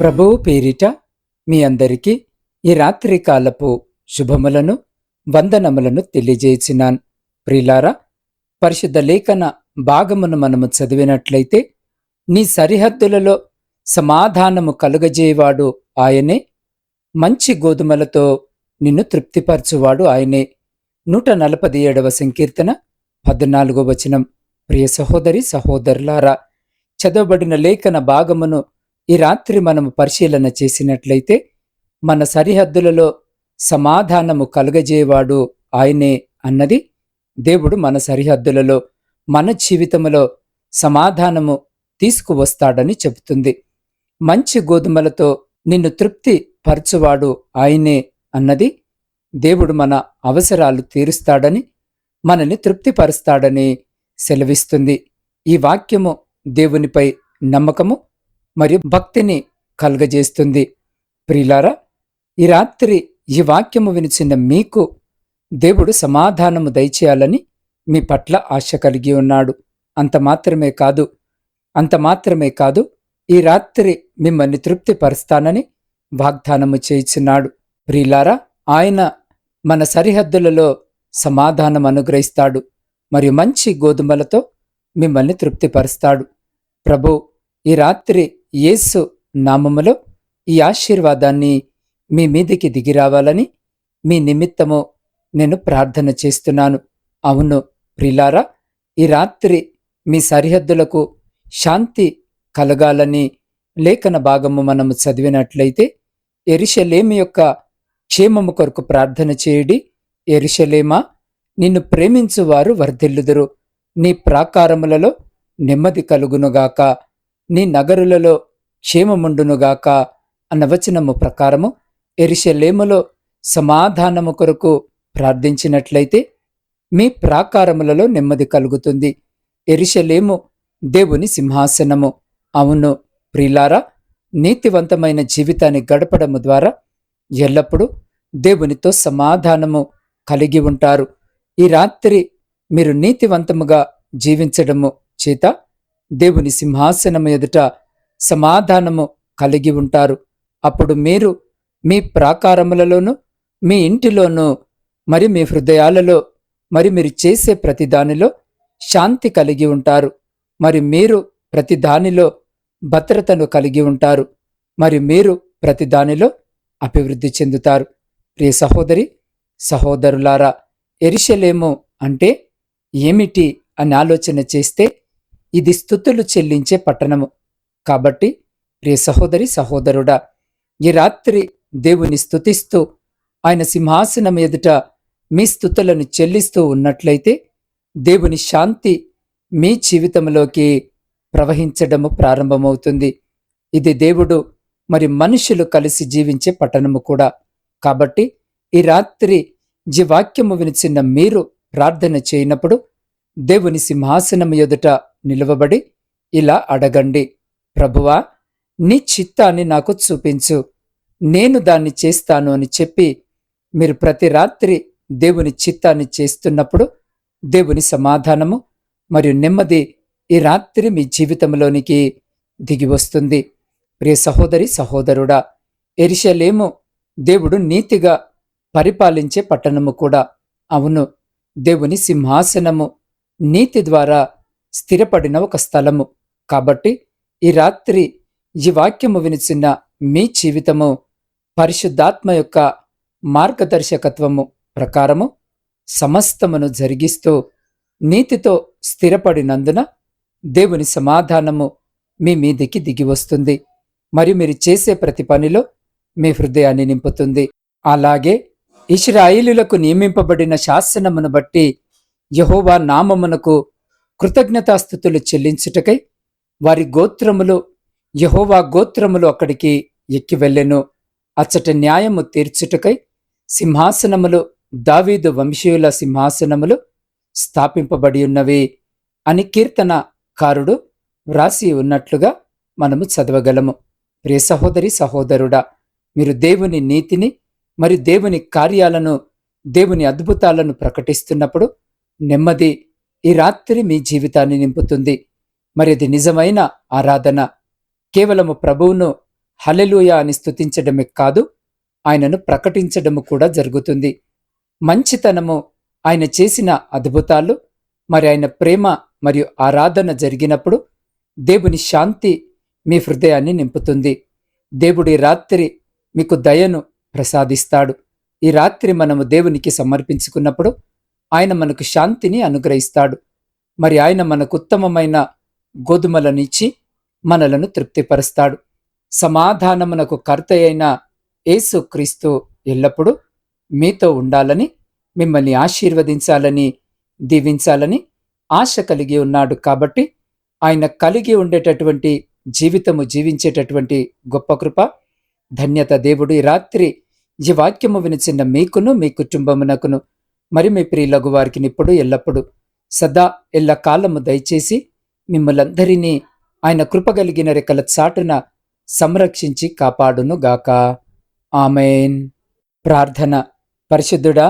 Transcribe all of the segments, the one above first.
ప్రభువు పేరిట మీ అందరికీ ఈ రాత్రి కాలపు శుభములను వందనములను తెలియజేసినాన్. ప్రిలారా పరిశుద్ధ లేఖన భాగమును మనము చదివినట్లయితే నీ సరిహద్దులలో సమాధానము కలుగజేయవాడు ఆయనే మంచి గోధుమలతో నిన్ను తృప్తిపరచువాడు ఆయనే. నూట నలభై ఏడవ సంకీర్తన పద్నాలుగో వచనం. ప్రియ సహోదరి సహోదరులారా చదవబడిన లేఖన భాగమును ఈ రాత్రి మనము పరిశీలన చేసినట్లయితే మన సరిహద్దులలో సమాధానము కలుగజేవాడు ఆయనే అన్నది దేవుడు మన సరిహద్దులలో మన జీవితములో సమాధానము తీసుకువస్తాడని చెబుతుంది. మంచి గోధుమలతో నిన్ను తృప్తి పరచువాడు ఆయనే అన్నది దేవుడు మన అవసరాలు తీరుస్తాడని మనల్ని తృప్తిపరుస్తాడని సెలవిస్తుంది. ఈ వాక్యము దేవునిపై నమ్మకము మరియు భక్తిని కలుగజేస్తుంది. ప్రిలారా ఈ రాత్రి ఈ వాక్యము వినిచిన మీకు దేవుడు సమాధానము దయచేయాలని మీ పట్ల ఆశ కలిగి ఉన్నాడు. అంత మాత్రమే కాదు అంత మాత్రమే కాదు ఈ రాత్రి మిమ్మల్ని తృప్తిపరుస్తానని వాగ్దానము చేయించున్నాడు. ప్రిలారా ఆయన మన సరిహద్దులలో సమాధానం అనుగ్రహిస్తాడు మరియు మంచి గోధుమలతో మిమ్మల్ని తృప్తిపరుస్తాడు. ప్రభు ఈ రాత్రి యేసు నామములో ఈ ఆశీర్వాదాన్ని మీ మీదికి దిగిరావాలని మీ నిమిత్తము నేను ప్రార్థన చేస్తున్నాను. అవును ప్రిలారా ఈ రాత్రి మీ సరిహద్దులకు శాంతి కలగాలని లేఖన భాగము మనము చదివినట్లయితే ఎరిషలేమి యొక్క క్షేమము కొరకు ప్రార్థన చేయుడి. ఎరిషలేమా నిన్ను ప్రేమించువారు వర్ధిల్లుదురు. నీ ప్రాకారములలో నెమ్మది కలుగునుగాక. నీ నగరులలో క్షేమముండునుగాక అన్న వచనము ప్రకారము ఎరిశలేములో సమాధానము కొరకు ప్రార్థించినట్లయితే మీ ప్రాకారములలో నెమ్మది కలుగుతుంది. ఎరిషలేము దేవుని సింహాసనము. అవును ప్రిలారా నీతివంతమైన జీవితాన్ని గడపడము ద్వారా ఎల్లప్పుడూ దేవునితో సమాధానము కలిగి ఉంటారు. ఈ రాత్రి మీరు నీతివంతముగా జీవించడము చేత దేవుని సింహాసనము ఎదుట సమాధానము కలిగి ఉంటారు. అప్పుడు మీరు మీ ప్రాకారములలోనూ మీ ఇంటిలోనూ మరి మీ హృదయాలలో మరి మీరు చేసే ప్రతిదానిలో శాంతి కలిగి ఉంటారు. మరి మీరు ప్రతి దానిలో భద్రతను కలిగి ఉంటారు. మరి మీరు ప్రతిదానిలో అభివృద్ధి చెందుతారు. ప్రియ సహోదరి సహోదరులారా ఎరిశలేము అంటే ఏమిటి అని ఆలోచన చేస్తే ఇది స్థుతులు చెల్లించే పట్టణము. కాబట్టి ప్రియ సహోదరి సహోదరుడా ఈ రాత్రి దేవుని స్థుతిస్తూ ఆయన సింహాసనం ఎదుట మీ స్థుతులను చెల్లిస్తూ ఉన్నట్లయితే దేవుని శాంతి మీ జీవితంలోకి ప్రవహించడము ప్రారంభమవుతుంది. ఇది దేవుడు మరి మనుషులు కలిసి జీవించే పట్టణము కూడా. కాబట్టి ఈ రాత్రి జీవాక్యము వినిచిన మీరు ప్రార్థన చేయనప్పుడు దేవుని సింహాసనం ఎదుట నిలవబడి ఇలా అడగండి ప్రభువా నీ చిత్తాన్ని నాకు చూపించు. నేను దాన్ని చేస్తాను అని చెప్పి మీరు ప్రతి రాత్రి దేవుని చిత్తాన్ని చేస్తున్నప్పుడు దేవుని సమాధానము మరియు నెమ్మది ఈ రాత్రి మీ జీవితంలోనికి దిగి వస్తుంది. ప్రియ సహోదరి సహోదరుడా ఎరిశలేము దేవుడు నీతిగా పరిపాలించే పట్టణము కూడా. అవును దేవుని సింహాసనము నీతి ద్వారా స్థిరపడిన ఒక స్థలము. కాబట్టి ఈ రాత్రి ఈ వాక్యము వినిచిన మీ జీవితము పరిశుద్ధాత్మ యొక్క మార్గదర్శకత్వము ప్రకారము సమస్తమును జరిగిస్తూ నీతితో స్థిరపడినందున దేవుని సమాధానము మీ మీదికి దిగి వస్తుంది. మరియు మీరు చేసే ప్రతి పనిలో మీ హృదయాన్ని నింపుతుంది. అలాగే ఇస్రాయిలులకు నియమింపబడిన శాసనమును బట్టి యహోవా నామమునకు కృతజ్ఞతాస్థుతులు చెల్లించుటకై వారి గోత్రములు యహోవా గోత్రములు అక్కడికి ఎక్కి వెళ్ళెను. అచ్చట న్యాయము తీర్చుటకై సింహాసనములు దావీదు వంశీయుల సింహాసనములు స్థాపింపబడి ఉన్నవి అని కీర్తన కారుడు వ్రాసి ఉన్నట్లుగా మనము చదవగలము. ప్రియ సహోదరి సహోదరుడా మీరు దేవుని నీతిని మరి దేవుని కార్యాలను దేవుని అద్భుతాలను ప్రకటిస్తున్నప్పుడు నెమ్మది ఈ రాత్రి మీ జీవితాన్ని నింపుతుంది. మరి అది నిజమైన ఆరాధన. కేవలము ప్రభువును హలెలుయ అని స్థుతించడమే కాదు ఆయనను ప్రకటించడము కూడా జరుగుతుంది. మంచితనము ఆయన చేసిన అద్భుతాలు మరి ఆయన ప్రేమ మరియు ఆరాధన జరిగినప్పుడు దేవుని శాంతి మీ హృదయాన్ని నింపుతుంది. దేవుడి రాత్రి మీకు దయను ప్రసాదిస్తాడు. ఈ రాత్రి మనము దేవునికి సమర్పించుకున్నప్పుడు ఆయన మనకు శాంతిని అనుగ్రహిస్తాడు. మరి ఆయన మనకు ఉత్తమమైన గోధుమలనిచ్చి మనలను తృప్తిపరుస్తాడు. సమాధానమునకు కర్త అయిన యేసుక్రీస్తు ఎల్లప్పుడూ మీతో ఉండాలని మిమ్మల్ని ఆశీర్వదించాలని దీవించాలని ఆశ కలిగి ఉన్నాడు కాబట్టి ఆయన కలిగి ఉండేటటువంటి జీవితము జీవించేటటువంటి గొప్ప కృప ధన్యత దేవుడు ఈ రాత్రి ఈ వాక్యము వినిచిన్న మీకును మీ కుటుంబమునకును మరి మీ ప్రియులగు వారికి ఇప్పుడు ఎల్లప్పుడు సదా ఎల్ల కాలము దయచేసి మిమ్మలందరినీ ఆయన కృపగలిగిన రెక్కల చాటున సంరక్షించి కాపాడును గాక ఆమెన్. ప్రార్థన. పరిశుద్ధుడా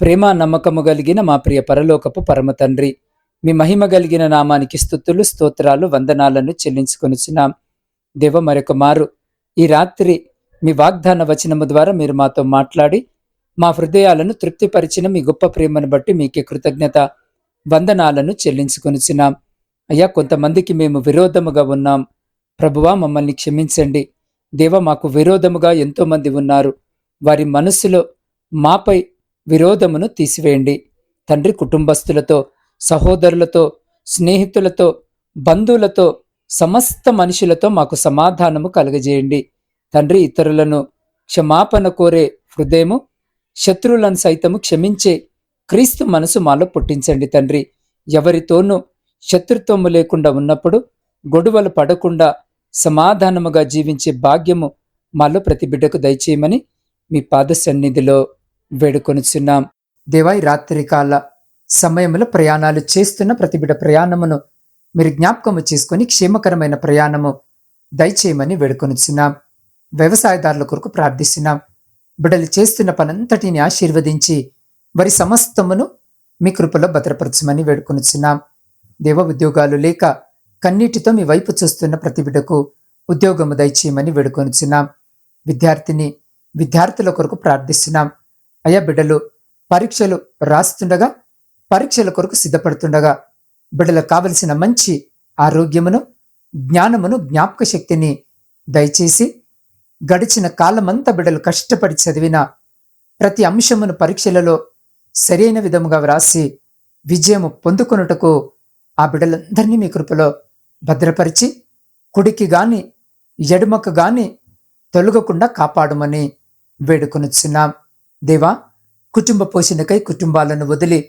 ప్రేమ నమ్మకము కలిగిన మా ప్రియ పరలోకపు పరమ తండ్రి మీ మహిమ కలిగిన నామానికి స్థుతులు స్తోత్రాలు వందనాలను చెల్లించుకొనిచున్నాం. దేవ మరొక మారు ఈ రాత్రి మీ వాగ్దాన వచనము ద్వారా మీరు మాతో మాట్లాడి మా హృదయాలను తృప్తిపరిచిన మీ గొప్ప ప్రేమను బట్టి మీకే కృతజ్ఞత వందనాలను చెల్లించుకొనిచున్నాం. అయ్యా కొంతమందికి మేము విరోధముగా ఉన్నాం. ప్రభువా మమ్మల్ని క్షమించండి. దేవ మాకు విరోధముగా ఎంతోమంది ఉన్నారు. వారి మనస్సులో మాపై విరోధమును తీసివేయండి. తండ్రి కుటుంబస్తులతో సహోదరులతో స్నేహితులతో బంధువులతో సమస్త మనుషులతో మాకు సమాధానము కలుగజేయండి. తండ్రి ఇతరులను క్షమాపణ కోరే హృదయము శత్రువులను సైతము క్షమించే క్రీస్తు మనసు మాలో పుట్టించండి తండ్రి. ఎవరితోనూ శత్రుత్వము లేకుండా ఉన్నప్పుడు గొడవలు పడకుండా సమాధానముగా జీవించే భాగ్యము మాలో ప్రతి బిడ్డకు దయచేయమని మీ పాద సన్నిధిలో వేడుకొనుచున్నాం. దేవాయి రాత్రికాల సమయంలో ప్రయాణాలు చేస్తున్న ప్రతి బిడ్డ ప్రయాణమును మీరు జ్ఞాపకము చేసుకొని క్షేమకరమైన ప్రయాణము దయచేయమని వేడుకొనిచున్నాం. వ్యవసాయదారుల కొరకు ప్రార్థిస్తున్నాం. బిడ్డలు చేస్తున్న పనంతటిని ఆశీర్వదించి వారి సమస్తమును మీ కృపలో భద్రపరచమని వేడుకొనుచున్నాం. దేవ ఉద్యోగాలు లేక కన్నీటితో మీ వైపు చూస్తున్న ప్రతి బిడ్డకు ఉద్యోగము దయచేయమని వేడుకొనుచున్నాం. విద్యార్థిని విద్యార్థుల కొరకు ప్రార్థిస్తున్నాం. అయ్యా బిడ్డలు పరీక్షలు రాస్తుండగా పరీక్షల కొరకు సిద్ధపడుతుండగా బిడ్డలకు కావలసిన మంచి ఆరోగ్యమును జ్ఞానమును జ్ఞాపక శక్తిని దయచేసి గడిచిన కాలమంతా బిడ్డలు కష్టపడి చదివిన ప్రతి అంశమును పరీక్షలలో సరైన విధముగా వ్రాసి విజయము పొందుకొనుటకు ఆ బిడ్డలందరినీ మీ కృపలో భద్రపరిచి కుడికి గాని ఎడుమకు గాని తొలగకుండా కాపాడమని వేడుకొనుచున్నాం. దేవా కుటుంబ పోషణకై కుటుంబాలను వదిలి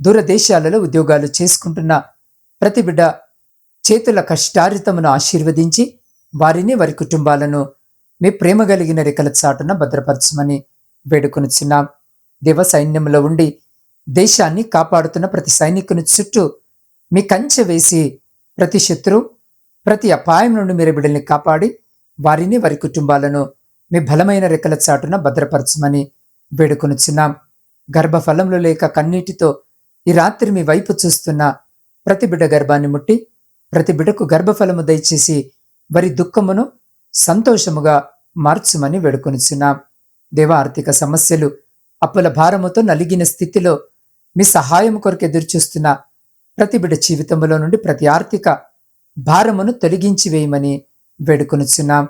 దూరదేశాలలో ఉద్యోగాలు చేసుకుంటున్న ప్రతి బిడ్డ చేతుల కష్టారితమును ఆశీర్వదించి వారిని వారి కుటుంబాలను మీ ప్రేమ కలిగిన రెక్కల చాటున భద్రపరచమని వేడుకొనుచున్నాం దేవ సైన్యంలో ఉండి దేశాన్ని కాపాడుతున్న ప్రతి సైనికుని చుట్టూ మీ కంచె వేసి ప్రతి శత్రు ప్రతి అపాయం నుండి మీరు బిడ్డల్ని కాపాడి వారిని వారి కుటుంబాలను మీ బలమైన రెక్కల చాటున భద్రపరచమని వేడుకొనుచున్నాం గర్భఫలంలో లేక కన్నీటితో ఈ రాత్రి మీ వైపు చూస్తున్న ప్రతి బిడ్డ గర్భాన్ని ముట్టి ప్రతి బిడ్డకు గర్భఫలము దయచేసి వారి దుఃఖమును సంతోషముగా మార్చుమని వేడుకొనిచున్నాం. దేవ ఆర్థిక సమస్యలు అప్పుల భారముతో నలిగిన స్థితిలో మీ సహాయం కొరకు ఎదురుచూస్తున్న ప్రతి బిడ జీవితంలో నుండి ప్రతి ఆర్థిక భారమును తొలగించి వేయమని వేడుకొనుచున్నాం.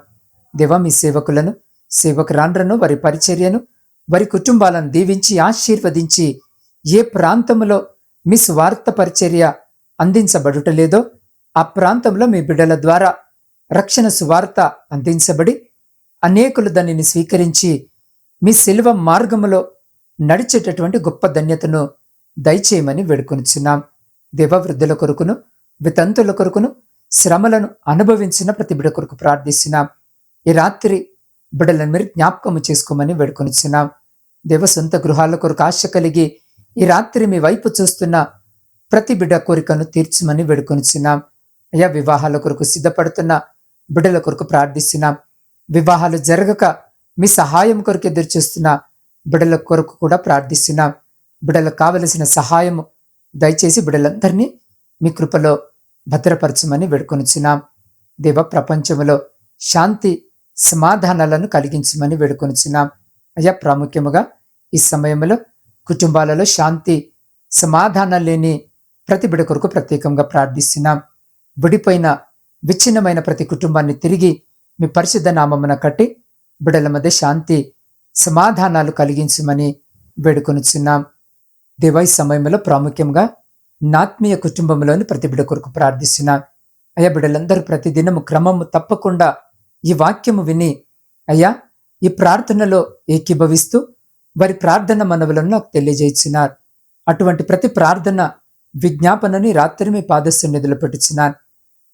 దేవ మీ సేవకులను సేవకురాండ్రను వారి పరిచర్యను వారి కుటుంబాలను దీవించి ఆశీర్వదించి ఏ ప్రాంతంలో మీ స్వార్థ పరిచర్య అందించబడుటలేదో ఆ ప్రాంతంలో మీ బిడ్డల ద్వారా రక్షణ సువార్త అందించబడి అనేకులు దానిని స్వీకరించి మీ శిల్వ మార్గములో నడిచేటటువంటి గొప్ప ధన్యతను దయచేయమని వేడుకొనిచున్నాం. దేవవృద్ధుల కొరకును వితంతుల కొరకును శ్రమలను అనుభవించిన ప్రతి బిడ్డ కొరకు ప్రార్థిస్తున్నాం. ఈ రాత్రి బిడలను మీరు జ్ఞాపకము చేసుకోమని వేడుకొనిచున్నాం. దేవ సొంత గృహాల కొరకు ఆశ కలిగి ఈ రాత్రి మీ వైపు చూస్తున్న ప్రతి బిడ్డ కోరికను తీర్చమని వేడుకొనిచున్నాం. అయా వివాహాల కొరకు సిద్ధపడుతున్న బిడ్డల కొరకు ప్రార్థిస్తున్నాం వివాహాలు జరగక మీ సహాయం కొరకు ఎదురు చూస్తున్న బిడ్డల కొరకు కూడా ప్రార్థిస్తున్నాం బిడ్డలకు కావలసిన సహాయము దయచేసి బిడ్డలందరినీ మీ కృపలో భద్రపరచమని వేడుకొనుచున్నాం. దేవ ప్రపంచంలో శాంతి సమాధానాలను కలిగించమని వేడుకొనుచున్నాం. అయ్యా ప్రాముఖ్యముగా ఈ సమయంలో కుటుంబాలలో శాంతి సమాధానం లేని ప్రతి బిడ కొరకు ప్రత్యేకంగా ప్రార్థిస్తున్నాం. విడిపోయిన విచ్ఛిన్నమైన ప్రతి కుటుంబాన్ని తిరిగి మీ పరిశుద్ధ నామమున కట్టి బిడల మధ్య శాంతి సమాధానాలు కలిగించమని వేడుకొనిచున్నాం. దేవాయి సమయంలో ప్రాముఖ్యంగా నాత్మీయ కుటుంబంలోని ప్రతి బిడ కొరకు ప్రార్థిస్తున్నాం. అయ్యా బిడ్డలందరూ ప్రతిదినము క్రమము తప్పకుండా ఈ వాక్యము విని అయ్యా ఈ ప్రార్థనలో ఏకీభవిస్తూ వారి ప్రార్థన మనవులను నాకు తెలియజేయించినారు అటువంటి ప్రతి ప్రార్థన విజ్ఞాపనని రాత్రి మీ పాదస్సు నిధులు పెట్టుచున్నాను.